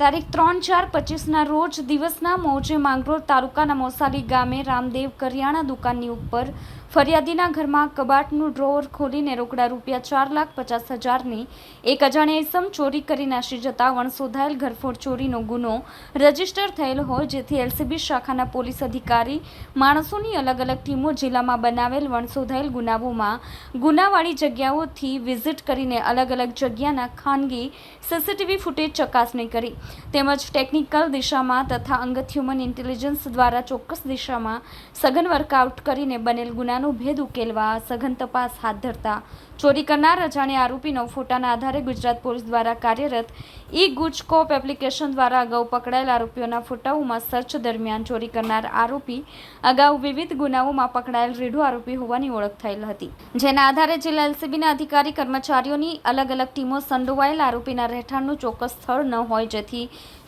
તારીખ ત્રણ ચાર પચીસના રોજ દિવસના મોજે માંગરોળ તાલુકાના મોસાલી ગામે રામદેવ કરિયાણા દુકાનની ઉપર ફરિયાદીના ઘરમાં કબાટનું ડ્રોવર ખોલીને રોકડા રૂપિયા ચાર લાખ પચાસ હજારની એક અજાણ્યા ઇસમ ચોરી કરી નાસી જતા વણસોધાયેલ ઘરફોડ ચોરીનો ગુનો રજિસ્ટર થયેલ હોય જેથી એલસીબી શાખાના પોલીસ અધિકારી માણસોની અલગ અલગ ટીમો જિલ્લામાં બનાવેલ વણસોધાયેલ ગુનાઓમાં ગુનાવાળી જગ્યાઓથી વિઝિટ કરીને અલગ અલગ જગ્યાના ખાનગી સીસીટીવી ફૂટેજ ચકાસણી કરી. તેમજ ટેકનિકલ દિશામાં તથા અંગત હ્યુમન ઇન્ટેલિજન્સ દ્વારા ચોક્કસ દિશામાં સઘન વર્કઆઉટ કરીને બનેલ ગુનાનો ભેદ ઉકેલવા સઘન તપાસ હાથ ધરતા ચોરી કરનાર અજાણે આરોપીનો ફોટાના આધારે ગુજરાત પોલીસ દ્વારા કાર્યરત ઈ ગુજકોપ એપ્લિકેશન દ્વારા અગાઉ પકડાયેલ આરોપીઓના ફોટાઓમાં સર્ચ દરમિયાન ચોરી કરનાર આરોપી અગાઉ વિવિધ ગુનાઓમાં પકડાયેલ રીઢો આરોપી હોવાની ઓળખ થયેલ હતી. જેના આધારે જિલ્લા એલસીબીના અધિકારી કર્મચારીઓની અલગ અલગ ટીમો સંડોવાયેલ આરોપીના રહેઠાણનું ચોક્કસ સ્થળ ન હોય જેથી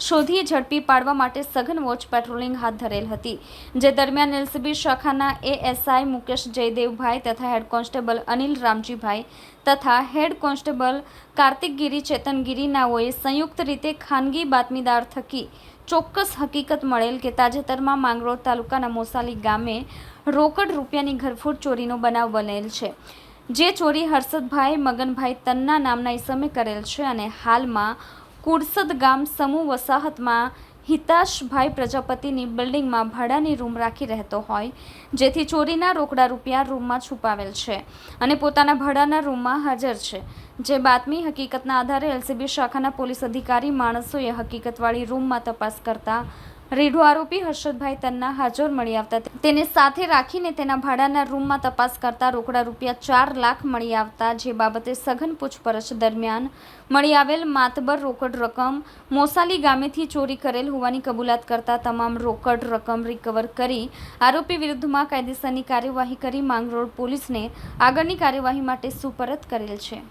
શોધી ઝડપી પાડવા માટે સઘન વોચ પેટ્રોલિંગ હાથ ધરેલ હતી, જે દરમિયાન એલસીબી શાખાના એએસઆઈ મુકેશ જયદેવભાઈ તથા હેડ કોન્સ્ટેબલ અનિલ રામજીભાઈ તથા હેડ કોન્સ્ટેબલ કાર્તિક ગીરી ચેતનગીરી નાઓએ સંયુક્ત રીતે ખાનગી બાતમીદાર થકી ચોક્કસ હકીકત મળેલ કે તાજેતરમાં માંગરોળ તાલુકાના મોસાલી ગામે રોકડ રૂપિયાની ઘરફોડ ચોરીનો બનાવ બનેલ છે, જે ચોરી હર્ષદભાઈ મગનભાઈ તન્ના નામના ઈસમે કરેલ છે અને હાલમાં કુડસદ ગામ સમૂહ વસાહતમાં હિતાશભાઈ પ્રજાપતિની બિલ્ડિંગમાં ભાડાની રૂમ રાખી રહેતો હોય, જેથી ચોરીના રોકડા રૂપિયા રૂમમાં છુપાવેલ છે અને પોતાના ભાડાના રૂમમાં હાજર છે. જે બાતમી હકીકતના આધારે એલસીબી શાખાના પોલીસ અધિકારી માણસોએ હકીકતવાળી રૂમમાં તપાસ કરતા રીઢો આરોપી હર્ષદભાઈ તન્ના હાજર મળી આવતા તેને સાથે રાખીને તેના ભાડાના રૂમમાં તપાસ કરતા રોકડા રૂપિયા ચાર લાખ મળી આવતા, જે બાબતે સઘન પૂછપરછ દરમિયાન મળી આવેલ માતબર રોકડ રકમ મોસાલી ગામેથી ચોરી કરેલ હોવાની કબૂલાત કરતા તમામ રોકડ રકમ રિકવર કરી આરોપી વિરુદ્ધમાં કાયદેસરની કાર્યવાહી કરી માંગરોળ પોલીસને આગળની કાર્યવાહી માટે સુપરત કરેલ છે.